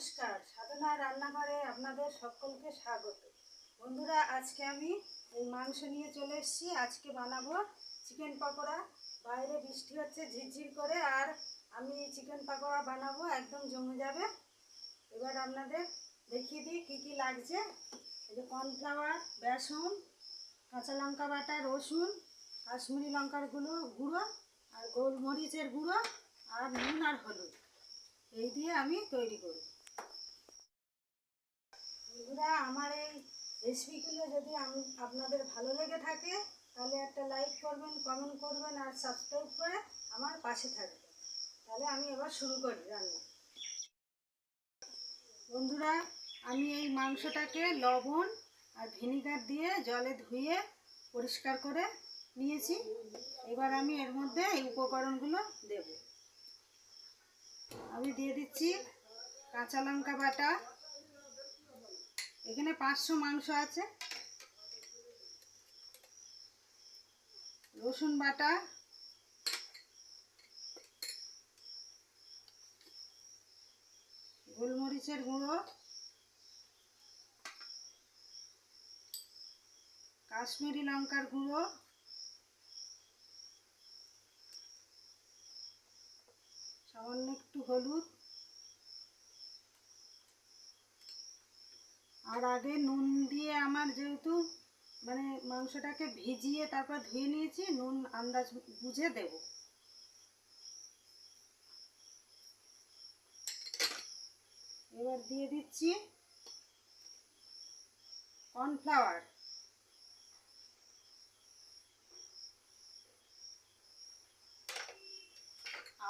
নমস্কার, সাধনা রান্নাঘরে আপনাদের সকলকে স্বাগত। বন্ধুরা, আজকে আমি এই মাংস নিয়ে চলে এসেছি। আজকে বানাবো চিকেন পকোড়া। বাইরে বৃষ্টি হচ্ছে, ঝিরঝির করে, আর আমি চিকেন পকোড়া বানাবো, একদম জমে যাবে। এবার আপনাদের দেখিয়ে দিই কী কী লাগছে। এই যে কর্নফ্লাওয়ার, বেসন, কাঁচা লঙ্কা বাটা, রসুন, কাশ্মীরি লঙ্কার গুঁড়ো গুঁড়ো, আর গোলমরিচের গুঁড়ো, আর নুন আর হলুদ। এই দিয়ে আমি তৈরি করি বন্ধুরা, আমার এই রেসিপিগুলো যদি আপনাদের ভালো লেগে থাকে, তাহলে একটা লাইক করবেন কমেন্ট করবেন আর সাবস্ক্রাইব করে আমার পাশে থাকবেন। তাহলে আমি এবার শুরু করি রান্না। বন্ধুরা, আমি এই মাংসটাকে লবণ আর ভিনিগার দিয়ে জলে ধুয়ে পরিষ্কার করে নিয়েছি। এবার আমি এর মধ্যে এই উপকরণগুলো দেব। আমি দিয়ে দিচ্ছি কাঁচা লঙ্কা বাটা এখানে পাঁচশো মাংস আছে। রসুন বাটা। গোলমরিচের গুঁড়ো। কাশ্মীরি লঙ্কার গুঁড়ো। সামান্য একটু হলুদ। আর আগে নুন দিয়ে আমার যেহেতু মানে মাংসটাকে ভিজিয়ে তারপর ধুয়ে নিয়েছি, নুন আন্দাজ বুঝে দেব। এবার দিয়ে দিচ্ছি কর্নফ্লাওয়ার।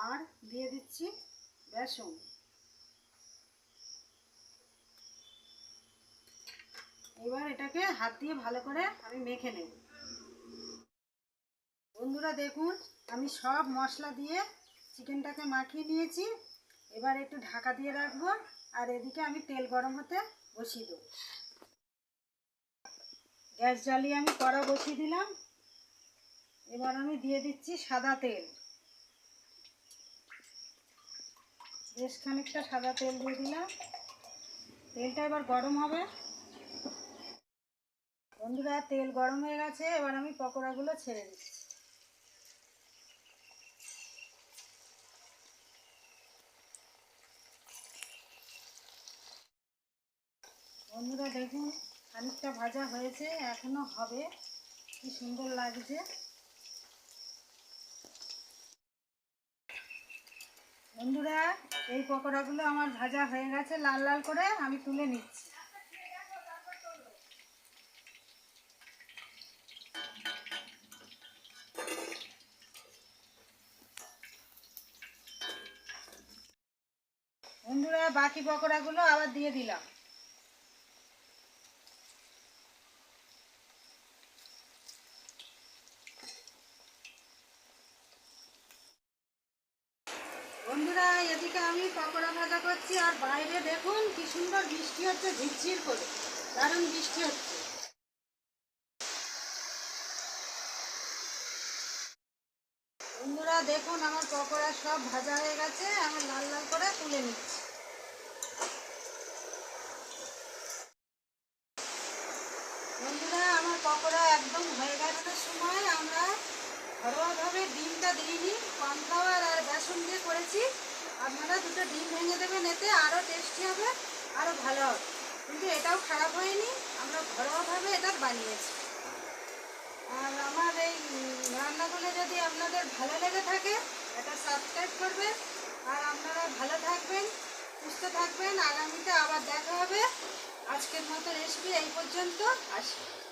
আর দিয়ে দিচ্ছি বেসন। এবার এটাকে হাত দিয়ে ভালো করে আমি মেখে নেব। বন্ধুরা দেখুন, আমি সব মশলা দিয়ে চিকেনটাকে মাখিয়ে নিয়েছি। এবার একটু ঢাকা দিয়ে রাখব আর এদিকে আমি তেল গরম হতে বসিয়ে দেবো। গ্যাস জ্বালিয়ে আমি কড়া বসিয়ে দিলাম। এবার আমি দিয়ে দিচ্ছি সাদা তেল। বেশ খানিকটা সাদা তেল দিয়ে দিলাম। তেলটা এবার গরম হবে। বন্ধুরা, তেল গরম হয়ে গেছে, এবার আমি পকোড়াগুলো ছেড়ে দিচ্ছি। বন্ধুরা, দেখুন, খানিকটা ভাজা হয়েছে, এখনও হবে। কি সুন্দর লাগছে। বন্ধুরা, এই পকোড়াগুলো আমার ভাজা হয়ে গেছে, লাল লাল করে আমি তুলে নিচ্ছি বন্ধুরা বাকি পকোড়াগুলো আবার দিয়ে দিলাম। বন্ধুরা, এদিকে আমি পকোড়া ভাজা করছি আর বাইরে দেখুন কি সুন্দর বৃষ্টি হচ্ছে, ঝিরঝির করে। দারুণ বৃষ্টি হচ্ছে। বন্ধুরা, দেখুন আমার পকোড়া সব ভাজা হয়ে গেছে, আমি লাল লাল করে তুলে নিচ্ছি বন্ধুরা আমার পকোড়া একদম হয়ে গেছে সময় আমরা ঘরোয়াভাবে ডিমটা দিইনি, কর্নফ্লাওয়ার আর বেসন দিয়ে করেছি। আপনারা দুটো ডিম ভেঙে দেবেন, এতে আরও টেস্টি হবে আরও ভালো হবে। কিন্তু এটাও খারাপ হয়নি, আমরা ঘরোয়াভাবে এটা বানিয়েছি। আর আমার এই রান্নাগুলো যদি আপনাদের ভালো লেগে থাকে, এটা সাবস্ক্রাইব করবেন। আর আপনারা ভালো থাকবেন, সুস্থ থাকবেন। আগামীতে আবার দেখা হবে। আজকের মতো রেসিপি এই পর্যন্ত, আসি।